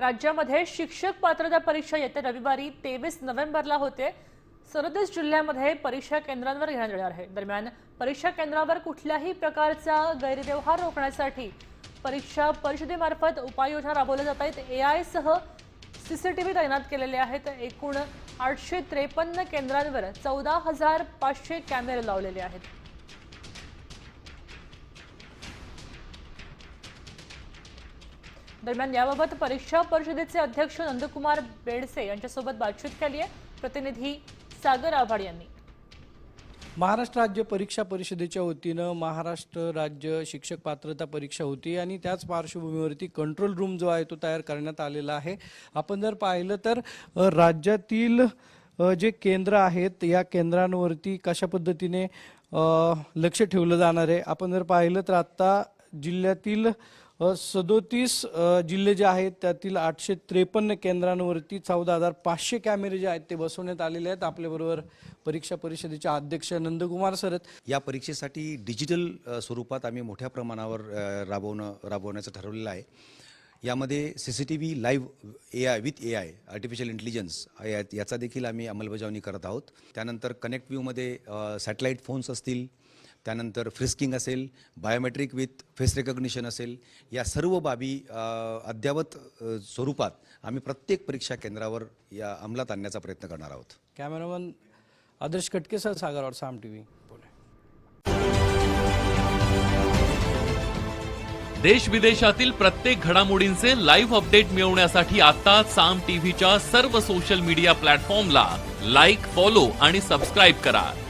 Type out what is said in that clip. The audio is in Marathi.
राज्यामध्ये शिक्षक पात्रता परीक्षा येत्या रविवारी तेवीस नोव्हेंबरला होते. सदतीस जिल्ह्यामध्ये परीक्षा केंद्रांवर घेण्यात येणार आहे. दरम्यान परीक्षा केंद्रावर कुठल्याही प्रकारचा गैरव्यवहार रोखण्यासाठी परीक्षा परिषदेमार्फत उपाययोजना राबवल्या जात आहेत. ए आय सह व्ही तैनात केलेले आहेत. एकूण आठशे त्रेपन्न केंद्रांवर चौदा हजार पाचशे कॅमेरे लावलेले आहेत. दरम्यान याबाबत परीक्षा परिषदेचे अध्यक्ष नंदकुमार बेडसे यांच्यासोबत बातचीत केली आहे. प्रतिनिधी सागर आव्हाड यांनी. महाराष्ट्र राज्य परीक्षा परिषदेच्या वतीनं महाराष्ट्र राज्य शिक्षक पात्रता परीक्षा होती आणि त्याच पार्श्वभूमीवरती कंट्रोल रूम जो आहे तो तयार करण्यात आलेला आहे. आपण जर पाहिलं तर राज्यातील जे केंद्र आहेत या केंद्रांवरती कशा पद्धतीने लक्ष ठेवलं जाणार आहे? आपण जर पाहिलं तर आत्ता जिल्ह्यातील सदोतीस जिल्हे जे आहेत त्यातील आठशे त्रेपन्न केंद्रांवरती चौदा हजार पाचशे कॅमेरे जे आहेत ते बसवण्यात आलेले आहेत. आपल्याबरोबर परीक्षा परिषदेचे अध्यक्ष नंदकुमार सरत या परीक्षेसाठी डिजिटल स्वरूपात आम्ही मोठ्या प्रमाणावर राबवणं राबवण्याचं ठरवलेलं आहे. यामध्ये C C T V live A I with A I artificial intelligence याचा देखील आम्ही अंमलबजावणी करत आहोत. त्यानंतर कनेक्ट व्ह्यूमध्ये सॅटेलाईट फोन्स असतील त्यानंतर फ्रिस्किंग असेल बायोमेट्रिक विथ फेस रेकग्निशन असेल या सर्व बाबी अ, अद्ययावत अ, स्वरूपात आम्ही प्रत्येक परीक्षा केंद्रावर या अंमलात आणण्याचा प्रयत्न करणार आहोत. Cameraman Adarsh Katkesar Sagarwad Saam T V Pune. देश विदेशातील प्रत्येक घडामोडींचे लाईव्ह अपडेट मिळवण्यासाठी आता साम टीव्हीच्या सर्व सोशल मीडिया प्लॅटफॉर्मला लाईक फॉलो आणि सबस्क्राईब करा.